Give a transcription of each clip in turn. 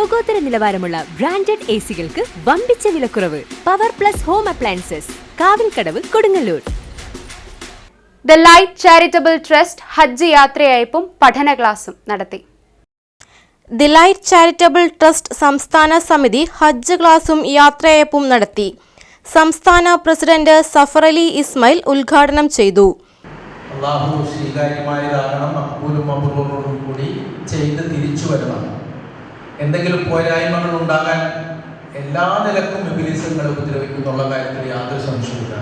ലോകോത്തര നിലവാരമുള്ള branded A സികൾക്ക് വമ്പിച്ച വിലക്കുറവ്. Power plus home appliances Kavilkadavu Kodungallur. The light charitable trust ഹജ്ജ് യാത്രയയപ്പും പഠന ക്ലാസും നടത്തി. ദി ലൈറ്റ് ചാരിറ്റബിൾ ട്രസ്റ്റ് സംസ്ഥാന സമിതി ഹജ്ജ് ക്ലാസും യാത്രയയപ്പും നടത്തി. സംസ്ഥാന പ്രസിഡന്റ് സഫർ അലി ഇസ്മയിൽ ഉദ്ഘാടനം ചെയ്തു. അള്ളാഹു സ്വീകാര്യമായതാകണം അക്കൂലും അപൂർവങ്ങളും കൂടി ചെയ്ത് തിരിച്ചു വരണം എന്തെങ്കിലും പോരായ്മകൾ ഉണ്ടാകാൻ എല്ലാ നിലക്കും വിപുലീസങ്ങൾ ഉപദ്രവിക്കുന്നുള്ള കാര്യത്തിൽ യാതൊരു സംശയമില്ല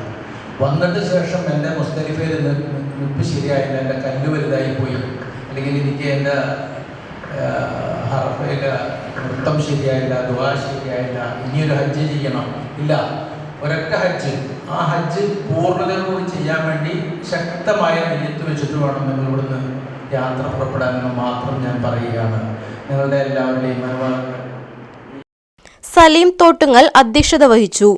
വന്നിട്ട് ശേഷം എന്റെ മുസ്തലിഫയിൽ നിൽപ്പ് ശരിയായില്ല എന്റെ കല്ല് വലുതായി പോയി. അല്ലെങ്കിൽ എനിക്ക് എന്റെ ഹർഫയിലെ നൃത്തം ശരിയായില്ല ദുവാ ശരിയായില്ല ഇനിയൊരു ഹജ്ജ് ചെയ്യണം. ഇല്ല ഒരൊറ്റ ഹജ്ജ്. ആ ഹജ്ജ് പൂർണതയോട് ചെയ്യാൻ വേണ്ടി ശക്തമായ നെയ്യത്ത് വെച്ചിട്ട് വേണം നിങ്ങൾ ഇവിടുന്ന് യാത്ര പുറപ്പെടാമെന്ന് മാത്രം ഞാൻ പറയുകയാണ്. നിങ്ങളുടെ എല്ലാവരുടെയും അനുവാദങ്ങൾ. സലീം തോട്ടുങ്ങൽ അധ്യക്ഷത വഹിച്ചു.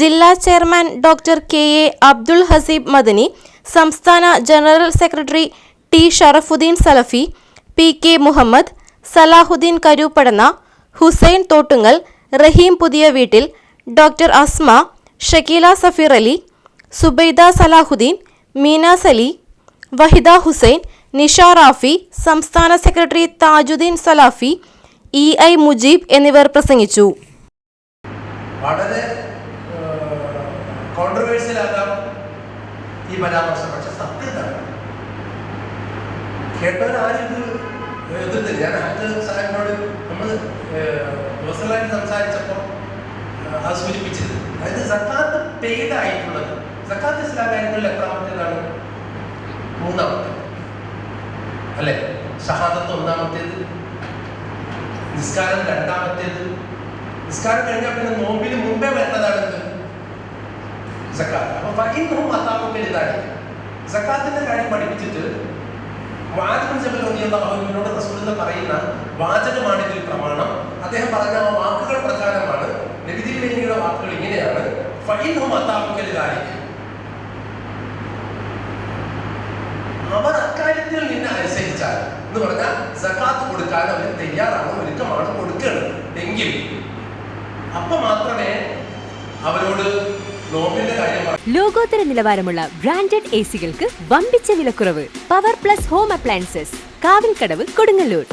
ജില്ലാ chairman doctor K A Abdul Haseeb Madani സംസ്ഥാന general secretary T Sharafuddin Salafi P K Muhammad Salahuddin Karuppadanna Hussain Thottungal Raheem പുതിയ വീട്ടിൽ ഡോക്ടർ അസ്മ ഷക്കീല സഫീർ അലി സുബൈദ സലാഹുദ്ദീൻ മീന സലി വഹിദ ഹുസൈൻ നിഷ റാഫി സംസ്ഥാന secretary Tajuddin Salafi E I Mujeeb എന്നിവർ പ്രസംഗിച്ചു. വളരെ കോൺട്രവേഴ്സ്യൽ ആകാം ഈ പരാമർശം. പക്ഷെ സത്യത കേട്ടവരാരും ഇത് എതിർത്തില്ല. ഞാൻ ഹജ്ജ് സാഹിബിനോട് നമ്മൾ പേഴ്സണലായിട്ട് സംസാരിച്ചപ്പോൾ അത് സൂചിപ്പിച്ചത് അതായത് സക്കാത്ത് പെയ്ഡായിട്ടുള്ളത് സക്കാത്ത് ഇസ്ലാം കാര്യങ്ങളിൽ എത്രാമത്തേതാണ് മൂന്നാമത്തെ. അല്ലെ? സഹാദത്ത് ഒന്നാമത്തേത് നിസ്കാരം രണ്ടാമത്തേത്. നിസ്കാരം കഴിഞ്ഞാൽ പിന്നെ നോമ്പിന് മുമ്പേ ഇതാണ്. സക്കാത്തിന്റെ കാര്യം പഠിപ്പിച്ചിട്ട് വാചകം ജബൽ റളിയല്ലാഹുവിനോട് റസൂലുള്ള പറയുന്ന വാചകമാണ് പ്രമാണം. അദ്ദേഹം പറഞ്ഞ ആ വാക്കുകൾ പ്രധാനമാണ്. നബിദിയുടെ വാക്കുകൾ ഇങ്ങനെയാണ്. അതാമുക്കൽ ഇതാണ് അവർ അക്കാര്യത്തിൽ നിന്നെ അനുസരിച്ചാൽ. എന്ന് പറഞ്ഞാൽ സക്കാത്ത് കൊടുക്കാൻ അവർ തയ്യാറാണ് ഒരുക്കമാണ് കൊടുക്കുന്നത് എങ്കിൽ അപ്പൊ മാത്രമേ അവരോട് ലോകോത്തര നിലവാരമുള്ള ബ്രാൻഡഡ് എ സികൾക്ക് വമ്പിച്ച വിലക്കുറവ്. Power plus home appliances Kavilkadavu Kodungallur.